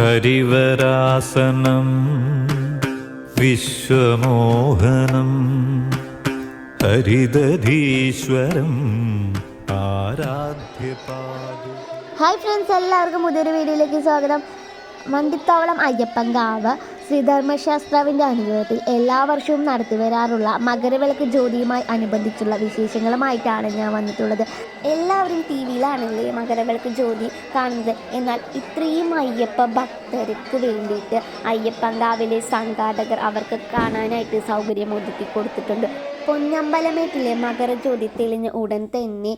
ഹരിവരാസനം വിശ്വമോഹനം ഹരിദധീശ്വരം ആരാധ്യപാദ ഹായ് ഫ്രണ്ട്സ് എല്ലാവർക്കും പുതിയൊരു വീഡിയോയിലേക്ക് സ്വാഗതം. വണ്ടിത്താവളം അയ്യപ്പൻകാവ് ശ്രീധർമ്മശാസ്ത്രാവിന്റെ അനുഗ്രഹത്തിൽ എല്ലാ വർഷവും നടത്തി വരാറുള്ള മകരവിളക്ക് ജ്യോതിയുമായി അനുബന്ധിച്ചുള്ള വിശേഷങ്ങളുമായിട്ടാണ് ഞാൻ വന്നിട്ടുള്ളത്. എല്ലാവരും ടി വിയിലാണല്ലേ മകരവിളക്ക് ജ്യോതി കാണുന്നത്? എന്നാൽ ഇത്രയും അയ്യപ്പ ഭക്തർക്ക് വേണ്ടിയിട്ട് അയ്യപ്പങ്കാവിലെ സംഘാടകർ അവർക്ക് കാണാനായിട്ട് സൗകര്യം ഒതുക്കി കൊടുത്തിട്ടുണ്ട്. പൊന്നമ്പലമേട്ടിലെ മകരജ്യോതി തെളിഞ്ഞ ഉടൻ തന്നെ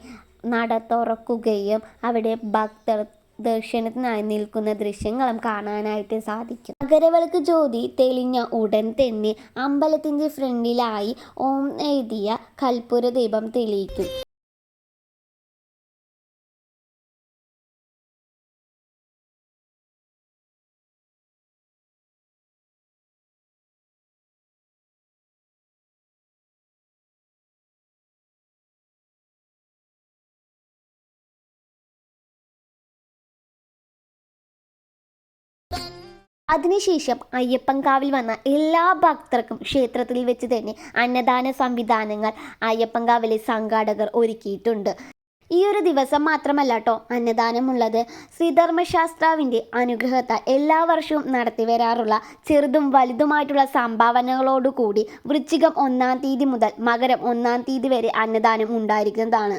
നട തുറക്കുകയും അവിടെ ഭക്തർ ദർശനത്തിനായി നിൽക്കുന്ന ദൃശ്യങ്ങളും കാണാനായിട്ട് സാധിക്കും. മകരവിളക്ക് ജ്യോതി തെളിഞ്ഞ ഉടൻ തന്നെ അമ്പലത്തിന്റെ ഫ്രണ്ടിലായി ഓം എഴുതിയ കൽപ്പുര ദീപം തെളിയിക്കും. അതിനുശേഷം അയ്യപ്പൻകാവിൽ വന്ന എല്ലാ ഭക്തർക്കും ക്ഷേത്രത്തിൽ വെച്ച് തന്നെ അന്നദാന സംവിധാനങ്ങൾ അയ്യപ്പൻകാവിലെ സംഘാടകർ ഒരുക്കിയിട്ടുണ്ട്. ഈ ഒരു ദിവസം മാത്രമല്ല കേട്ടോ അന്നദാനമുള്ളത്. ശ്രീധർമ്മശാസ്ത്രാവിന്റെ അനുഗ്രഹത്താൽ എല്ലാ വർഷവും നടത്തി വരാറുള്ള ചെറുതും വലുതുമായിട്ടുള്ള സംഭാവനകളോടുകൂടി വൃശ്ചികം ഒന്നാം തീയതി മുതൽ മകരം ഒന്നാം തീയതി വരെ അന്നദാനം ഉണ്ടായിരിക്കുന്നതാണ്.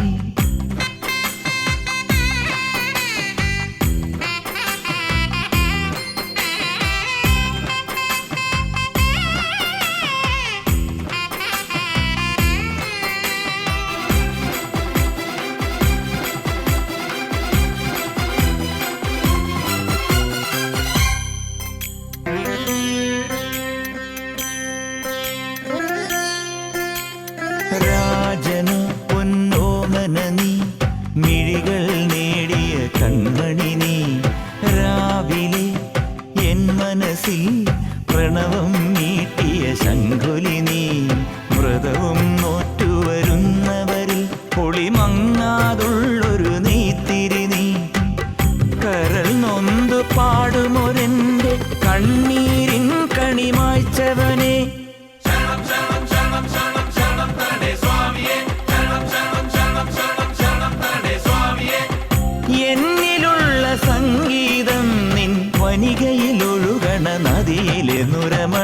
രാജനു പൊന്നോമന നീ മിഴികൾ നേടിയ കൺമണി നീ. രാവിലെ എൻ മനസ്സിൽ പ്രണവം നീട്ടിയ ശങ്കുലി നീ. വ്രതവും നോറ്റുവരുന്നവരിൽ പൊളിമങ്ങാതുള്ളൊരു നീത്തിരി നീ. കരൾ നൊന്തു പാടുമൊരെന്റെ കണ്ണീരിൻ കണിമായ്ച്ചവനെ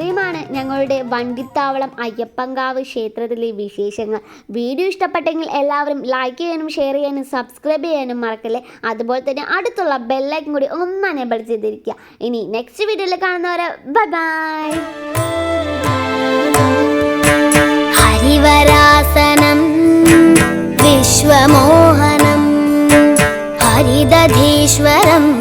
ഇത്രയുമാണ് ഞങ്ങളുടെ വണ്ടിത്താവളം അയ്യപ്പങ്കാവ് ക്ഷേത്രത്തിലെ വിശേഷങ്ങൾ. വീഡിയോ ഇഷ്ടപ്പെട്ടെങ്കിൽ എല്ലാവരും ലൈക്ക് ചെയ്യാനും ഷെയർ ചെയ്യാനും സബ്സ്ക്രൈബ് ചെയ്യാനും മറക്കല്ലേ? അതുപോലെ തന്നെ അടുത്തുള്ള ബെല്ലൈക്കും കൂടി ഒന്ന് അനേബിൾ ചെയ്തിരിക്കുക. ഇനി നെക്സ്റ്റ് വീഡിയോയിൽ കാണുന്നവരെ ബൈ വിശ്വമോഹനം ഹരിദധീശ്വരം ആരാധ്യപാ